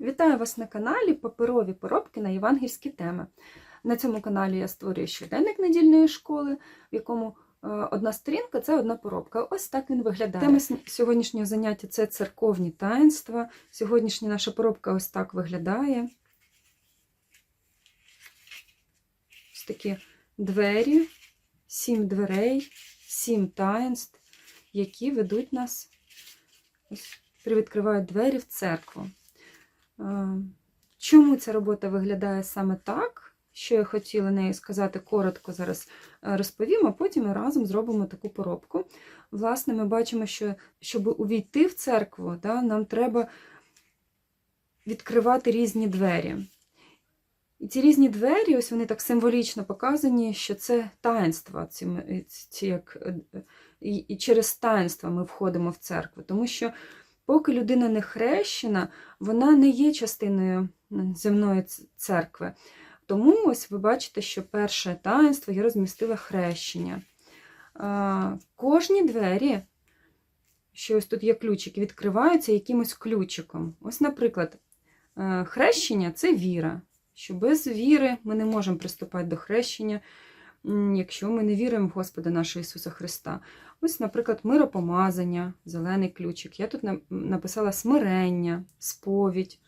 Вітаю вас на каналі Паперові поробки на євангельські теми. На цьому каналі я створюю щоденник недільної школи, в якому е, одна сторінка це одна поробка. Ось так він виглядає. Тема сьогоднішнього заняття це церковні таїнства. Сьогоднішня наша поробка ось так виглядає. Ось такі двері, сім дверей, сім таїнств, які ведуть нас, ось привідкривають двері в церкву. Е, Чому ця робота виглядає саме так? Що я хотіла нею сказати коротко зараз е, розповім, а потім ми разом зробимо таку поробку. Власне, ми бачимо, що щоб увійти в церкву, да, нам треба відкривати різні двері. І ці різні двері, ось вони так символічно показані, що це таїнства, ці, ці як, е, і, і через таїнства ми входимо в церкву. Тому що поки людина не хрещена, вона не є частиною земної церкви. Тому ось ви бачите, що перше таїнство я розмістила хрещення. Кожні двері, що ось тут є ключики, відкриваються якимось ключиком. Ось, наприклад, е, хрещення це віра. Що без віри ми не можемо приступати до хрещення, якщо ми не віримо в Господа нашого Ісуса Христа. Ось, наприклад, миропомазання, зелений ключик. Я тут написала смирення, сповідь,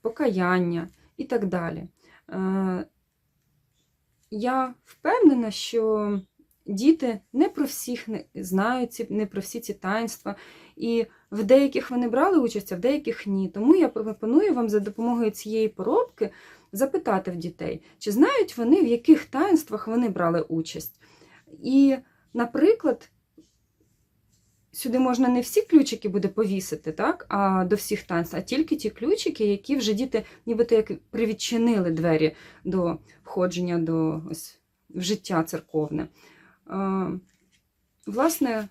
покаяння і так далі. Е, Я впевнена, що діти не про всіх не знають ці, не про всі ці таїнства, і в деяких вони брали участь, а в деяких ні. Тому я пропоную вам за допомогою цієї поробки запитати в дітей, чи знають вони, в яких таїнствах вони брали участь. І, наприклад, сюди можна не всі ключики буде повісити, так, а до всіх таїнств, а тільки ті ключики, які вже діти нібито як привідчинили двері до входження до ось, в життя церковне. Е, Власне,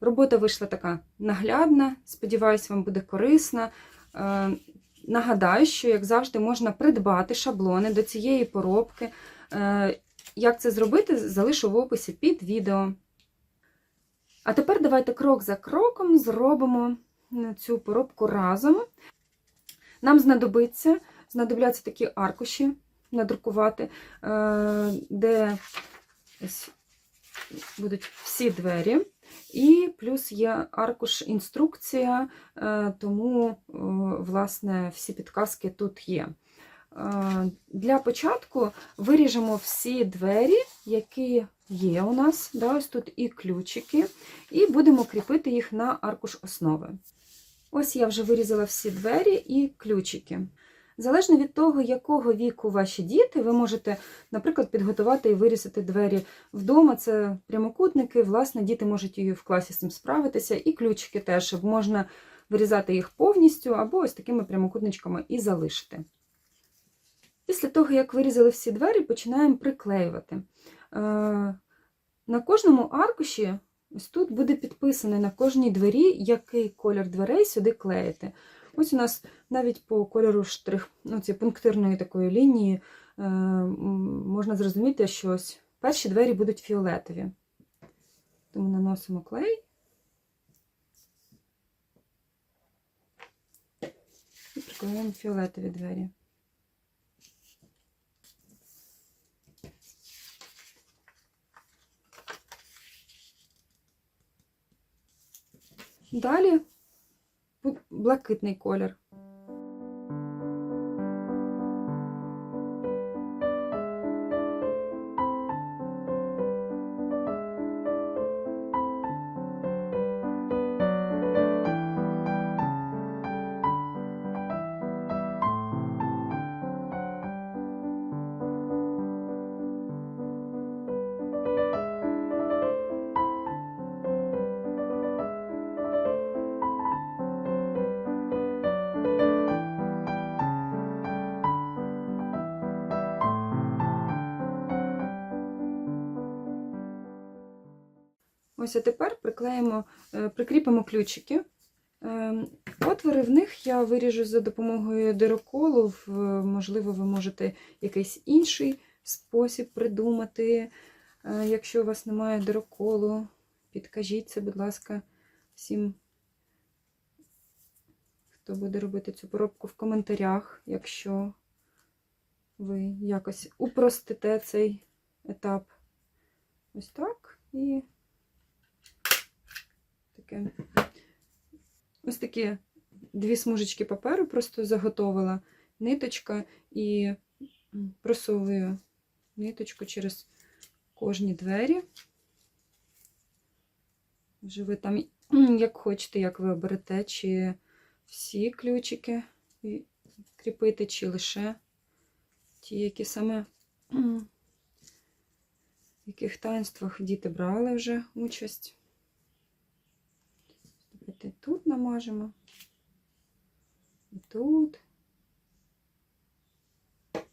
робота вийшла така наглядна, сподіваюся, вам буде корисна. Е, Нагадаю, що, як завжди, можна придбати шаблони до цієї поробки. Е, Як це зробити, залишу в описі під відео. А тепер давайте крок за кроком зробимо цю поробку разом. Нам знадобиться, знадобляться такі аркуші надрукувати, е, де ось будуть всі двері. І плюс є аркуш інструкція, е, тому, власне, всі підказки тут є. Е, Для початку виріжемо всі двері, які є у нас. Да, ось тут і ключики, і будемо кріпити їх на аркуш основи. Ось я вже вирізала всі двері і ключики. Залежно від того, якого віку ваші діти, ви можете, наприклад, підготувати і вирізати двері вдома. Це прямокутники, власне, діти можуть і в класі з цим справитися, і ключики теж можна вирізати їх повністю або ось такими прямокутничками і залишити. Після того, як вирізали всі двері, починаємо приклеювати. Е, На кожному аркуші ось тут буде підписано на кожній двері, який колір дверей сюди клеїти. Ось у нас навіть по кольору штрих, ну, цієї пунктирної такої лінії е, можна зрозуміти, що ось перші двері будуть фіолетові. Тому наносимо клей. І приклеїмо фіолетові двері. Далі блакитний колір. Ось а тепер приклеїмо, е, прикріпимо ключики. Ем, Отвори в них я виріжу за допомогою дироколу. Можливо, ви можете якийсь інший спосіб придумати. Е, Якщо у вас немає дироколу, підкажіть це, будь ласка, всім хто буде робити цю поробку в коментарях, якщо ви якось упростите цей етап. Ось так. І Ось такі дві смужечки паперу просто заготовила ниточка і просовую ниточку через кожні двері. Вже ви там як хочете, як ви оберете, чи всі ключики кріпити, чи лише ті, які саме в яких таїнствах діти брали вже участь. Давайте тут намажемо. І тут. Так.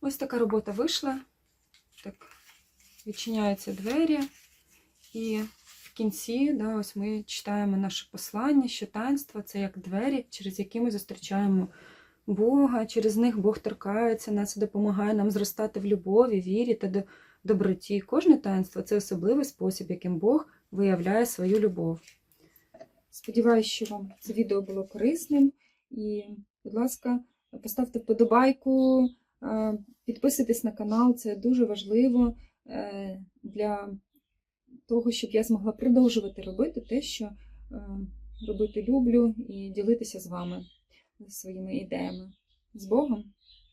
Ось така робота вийшла. Так, відчиняються двері, і в кінці, да, ось ми читаємо наше послання, що таїнство це як двері, через які ми зустрічаємо Бога, через них Бог торкається нас і допомагає нам зростати в любові, вірі та до- доброті. Кожне таїнство це особливий спосіб, яким Бог виявляє свою любов. Сподіваюся, що вам це відео було корисним. І, будь ласка, поставте вподобайку, е, підписуйтесь на канал, це дуже важливо для того, щоб я змогла продовжувати робити те, що е, робити люблю, і ділитися з вами своїми ідеями. З Богом!